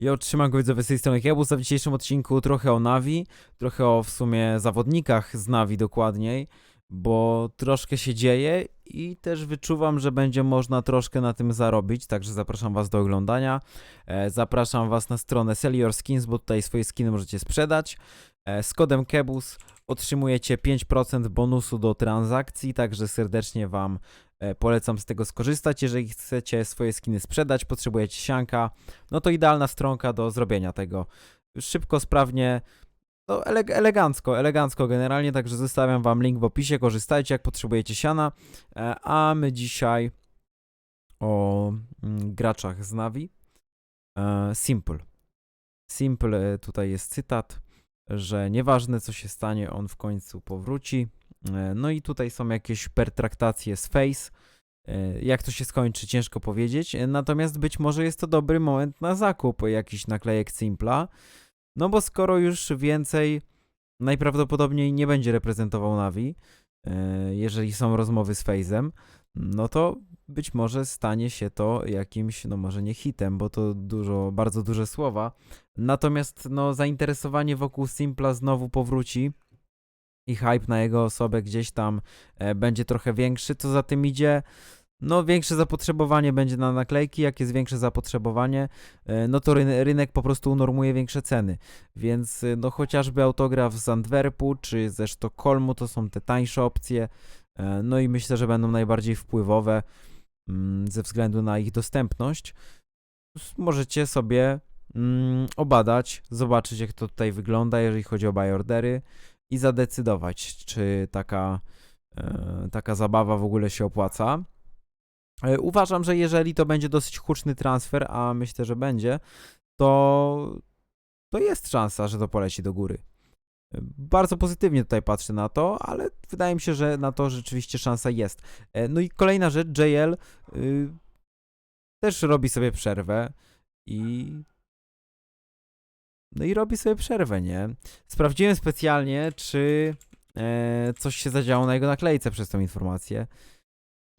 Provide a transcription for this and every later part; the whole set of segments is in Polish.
Ja otrzymam go widzowie z tej strony Kiełbus, a w dzisiejszym odcinku trochę o Navi, trochę o w sumie zawodnikach z Navi dokładniej, bo troszkę się dzieje i też wyczuwam, że będzie można troszkę na tym zarobić, także zapraszam was do oglądania. E, zapraszam was na stronę Sell Your Skins, bo tutaj swoje skiny możecie sprzedać. E, z kodem Kebus otrzymujecie 5% bonusu do transakcji, także serdecznie wam e, polecam z tego skorzystać. Jeżeli chcecie swoje skiny sprzedać, potrzebujecie sianka, no to idealna stronka do zrobienia tego. Szybko, sprawnie, no ele- elegancko, elegancko generalnie, także zostawiam wam link w opisie, korzystajcie jak potrzebujecie siana, e, a my dzisiaj o mm, graczach z Navi. E, Simple. Simple, tutaj jest cytat, że nieważne co się stanie, on w końcu powróci. E, No i tutaj są jakieś pertraktacje z Face. E, Jak to się skończy, ciężko powiedzieć. E, Natomiast być może jest to dobry moment na zakup jakichś naklejek Simpla. No bo skoro już więcej najprawdopodobniej nie będzie reprezentował Navi, jeżeli są rozmowy z Faze'em, no to być może stanie się to jakimś, no może nie hitem, bo to dużo, bardzo duże słowa. Natomiast no zainteresowanie wokół Simpla znowu powróci i hype na jego osobę gdzieś tam e, będzie trochę większy. Co za tym idzie? No, większe zapotrzebowanie będzie na naklejki. Jak jest większe zapotrzebowanie, e, no to ryn- rynek po prostu unormuje większe ceny. Więc e, no chociażby autograf z Antwerpu czy ze Sztokholmu to są te tańsze opcje. E, No i myślę, że będą najbardziej wpływowe mm, ze względu na ich dostępność. Możecie sobie mm, obadać, zobaczyć jak to tutaj wygląda, jeżeli chodzi o buy ordery i zadecydować, czy taka, taka zabawa w ogóle się opłaca. E, Uważam, że jeżeli to będzie dosyć huczny transfer, a myślę, że będzie, to, to jest szansa, że to poleci do góry. E, Bardzo pozytywnie tutaj patrzę na to, ale wydaje mi się, że na to rzeczywiście szansa jest. E, No i kolejna rzecz, JL y, też robi sobie przerwę i no i robi sobie przerwę, nie? Sprawdziłem specjalnie, czy e, coś się zadziało na jego naklejce przez tą informację.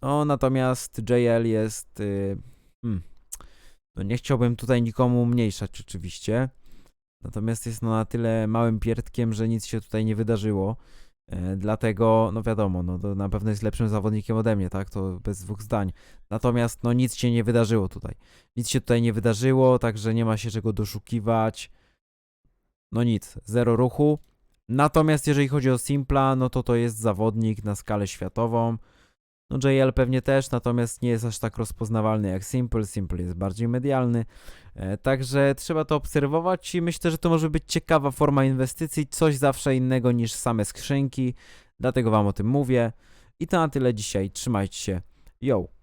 No, natomiast JL jest. Y, hmm, no nie chciałbym tutaj nikomu umniejszać, oczywiście. Natomiast jest no na tyle małym pierdkiem, że nic się tutaj nie wydarzyło. E, dlatego, no wiadomo, no to na pewno jest lepszym zawodnikiem ode mnie, tak? To bez dwóch zdań. Natomiast, no nic się nie wydarzyło tutaj. Nic się tutaj nie wydarzyło, także nie ma się czego doszukiwać. No nic, zero ruchu. Natomiast jeżeli chodzi o Simpla, no to to jest zawodnik na skalę światową. No JL pewnie też, natomiast nie jest aż tak rozpoznawalny jak Simple. Simple jest bardziej medialny. E, także trzeba to obserwować i myślę, że to może być ciekawa forma inwestycji, coś zawsze innego niż same skrzynki. Dlatego wam o tym mówię. I to na tyle dzisiaj. Trzymajcie się. Yo!